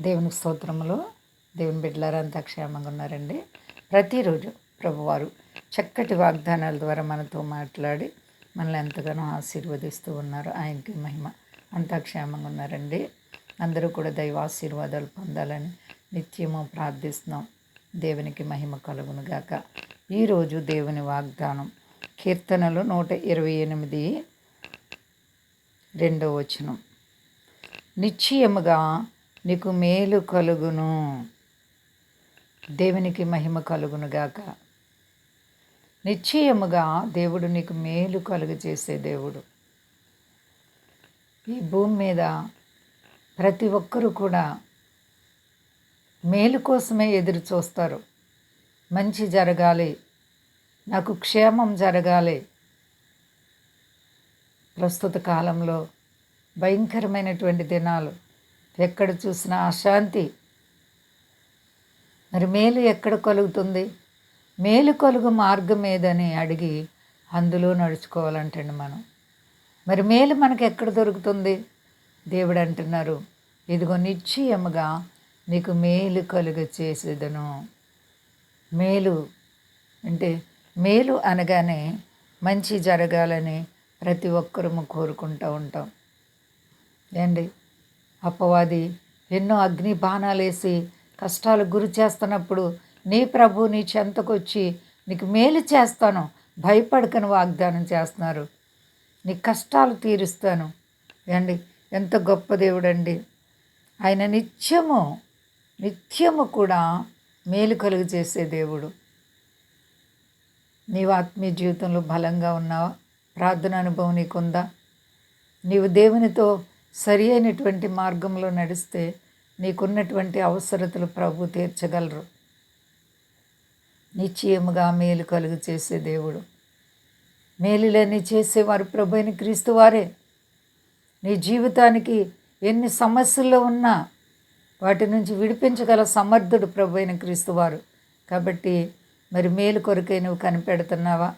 దేవునికి స్తోత్రములు దేవుని బిడ్డలారంతా క్షేమంగా ఉన్నారండి. ప్రతిరోజు ప్రభువారు చక్కటి వాగ్దానాల ద్వారా మనతో మాట్లాడి మనల్ని ఎంతగానో ఆశీర్వదిస్తూ ఉన్నారు. ఆయనకి మహిమ. అంతా క్షేమంగా ఉన్నారండి. అందరూ కూడా దైవ ఆశీర్వాదాలు పొందాలని నిత్యము ప్రార్థిస్తున్నాం. దేవునికి మహిమ కలుగును గాక. ఈరోజు దేవుని వాగ్దానం కీర్తనలు నూట ఇరవై ఎనిమిది రెండో వచనం. నిశ్చయముగా నీకు మేలు కలుగును. దేవునికి మహిమ కలుగును గాక. నిశ్చయముగా దేవుడు నీకు మేలు కలుగు చేసే దేవుడు. ఈ భూమి మీద ప్రతి ఒక్కరూ కూడా మేలు కోసమే ఎదురు చూస్తారు. మంచి జరగాలి. నాకు క్షేమం జరగాలి. ప్రస్తుత కాలంలో భయంకరమైనటువంటి దినాలు. ఎక్కడ చూసినా అశాంతి మరి మేలు ఎక్కడ కలుగుతుంది? మేలు కలుగు మార్గం ఏదని అడిగి అందులో నడుచుకోవాలంటండి మనం. మరి మేలు మనకు ఎక్కడ దొరుకుతుంది? దేవుడు అంటున్నారు ఇదిగో నిశ్చయముగా నీకు మేలు కలుగ చేసేదను. మేలు అంటే మేలు అనగానే మంచి జరగాలని ప్రతి ఒక్కరము కోరుకుంటూ ఉంటాం. ఏండి? అపవాది ఎన్నో అగ్ని బాణాలు వేసి కష్టాలు గురి చేస్తున్నప్పుడు నీ ప్రభు నీ చెంతకొచ్చి నీకు మేలు చేస్తాను భయపడకని వాగ్దానం చేస్తున్నారు. నీ కష్టాలు తీరుస్తాను. అండి ఎంత గొప్ప దేవుడండి. ఆయన నిత్యము నిత్యము కూడా మేలు కలుగు చేసే దేవుడు. నీవు ఆత్మీయ జీవితంలో బలంగా ఉన్నావా? ప్రార్థన అనుభవం నీకుందా? నీవు దేవునితో సరి అయినటువంటి మార్గంలో నడిస్తే నీకున్నటువంటి అవసరతలు ప్రభు తీర్చగలరు. నిశ్చయముగా మేలు కలుగు చేసే దేవుడు. మేలులన్నీ చేసేవారు ప్రభు అయిన క్రీస్తు వారే. నీ జీవితానికి ఎన్ని సమస్యల్లో ఉన్నా వాటి నుంచి విడిపించగల సమర్థుడు ప్రభు అయిన క్రీస్తువారు కాబట్టి మరి మేలు కొరకై నువ్వు కనిపెడుతున్నావా?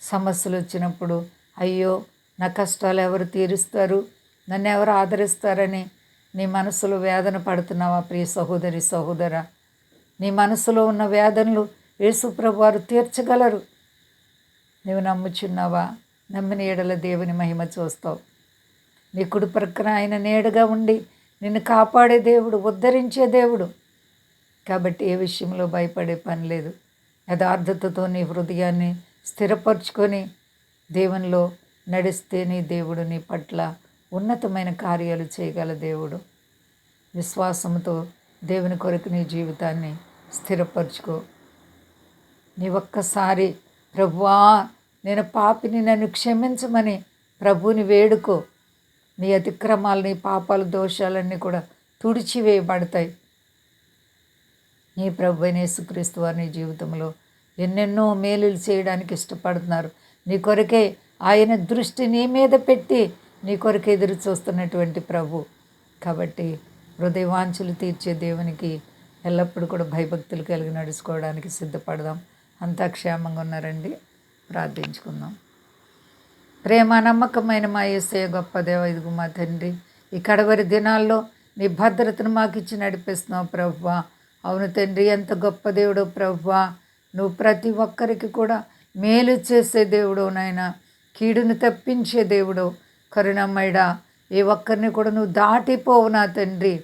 సమస్యలు వచ్చినప్పుడు అయ్యో నా కష్టాలు ఎవరు తీరుస్తారు? నన్ను ఎవరు ఆదరిస్తారని నీ మనసులో వేదన పడుతున్నావా ప్రియ సహోదరి సహోదర? నీ మనసులో ఉన్న వేదనలు యేసుప్రభు వారు తీర్చగలరు. నువ్వు నమ్ముచున్నావా? నమ్మిన ఏడల దేవుని మహిమ చూస్తావు. నీ కుడి ప్రక్కన ఆయన నీడగా ఉండి నిన్ను కాపాడే దేవుడు ఉద్ధరించే దేవుడు. కాబట్టి ఏ విషయంలో భయపడే పని లేదు. యథార్థతతో నీ హృదయాన్ని స్థిరపరచుకొని దేవునిలో నడిస్తే నీ దేవుడు నీ పట్ల ఉన్నతమైన కార్యాలు చేయగల దేవుడు. విశ్వాసంతో దేవుని కొరకు నీ జీవితాన్ని స్థిరపరచుకో. నీ ఒక్కసారి ప్రభువా నేను పాపిని నన్ను క్షమించమని ప్రభుని వేడుకో. నీ అతిక్రమాలు నీ పాపాలు దోషాలన్నీ కూడా తుడిచివేయబడతాయి. నీ ప్రభు యేసుక్రీస్తు వారి నీ జీవితంలో ఎన్నెన్నో మేలులు చేయడానికి ఇష్టపడుతున్నారు. నీ కొరకే ఆయన దృష్టి నీ మీద పెట్టి నీ కొరకు ఎదురు చూస్తున్నటువంటి ప్రభు. కాబట్టి హృదయవాంఛలు తీర్చే దేవునికి ఎల్లప్పుడూ కూడా భయభక్తులు కలిగి నడుచుకోవడానికి సిద్ధపడదాం. అంతా క్షేమంగా ఉన్నారండి. ప్రార్థించుకుందాం. ప్రేమ నమ్మకమైన మా ఏసే గొప్ప దేవ ఇదిగు మా తండ్రి ఈ కడవరి దినాల్లో నీ భద్రతను మాకు ఇచ్చి నడిపిస్తున్నావు ప్రభువా. అవును తండ్రి ఎంత గొప్ప దేవుడు ప్రభువా. నువ్వు ప్రతి ఒక్కరికి కూడా మేలు చేసే దేవుడు నాయన కీడును తప్పించే దేవుడు కరుణమ్మయ్యడా ఏ ఒక్కరిని కూడా నువ్వు దాటిపోవు నా తండ్రి.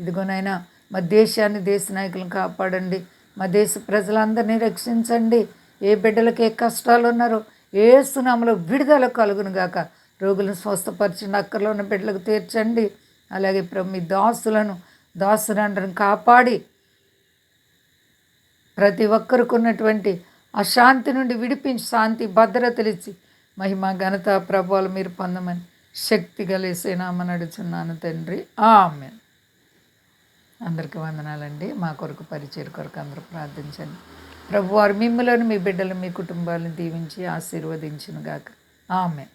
ఇదిగోనైనా మా దేశాన్ని దేశ నాయకులను కాపాడండి. మా దేశ ప్రజలందరినీ రక్షించండి. ఏ బిడ్డలకు ఏ కష్టాలు ఉన్నారో ఏ సునామలో విడుదల కలుగును గాక. రోగులను స్వస్థపరచండి అక్కర్లో ఉన్న బిడ్డలకు తీర్చండి. అలాగే ఇప్పుడు మీ దాసులను దాసులందరిని కాపాడి. ప్రతి ఒక్కరికి ఉన్నటువంటి అశాంతి నుండి విడిపించి శాంతి భద్రతలిచ్చి మహిమ ఘనత ప్రభావాలు మీరు పొందమని శక్తి కలిసే నామ నడుచున్నాను తండ్రి. ఆమె అందరికీ వందనాలండి. మా కొరకు పరిచయం కొరకు అందరూ ప్రార్థించండి. ప్రభువారు మిమ్మలను మీ బిడ్డలు మీ కుటుంబాలను దీవించి ఆశీర్వదించును గాక ఆమె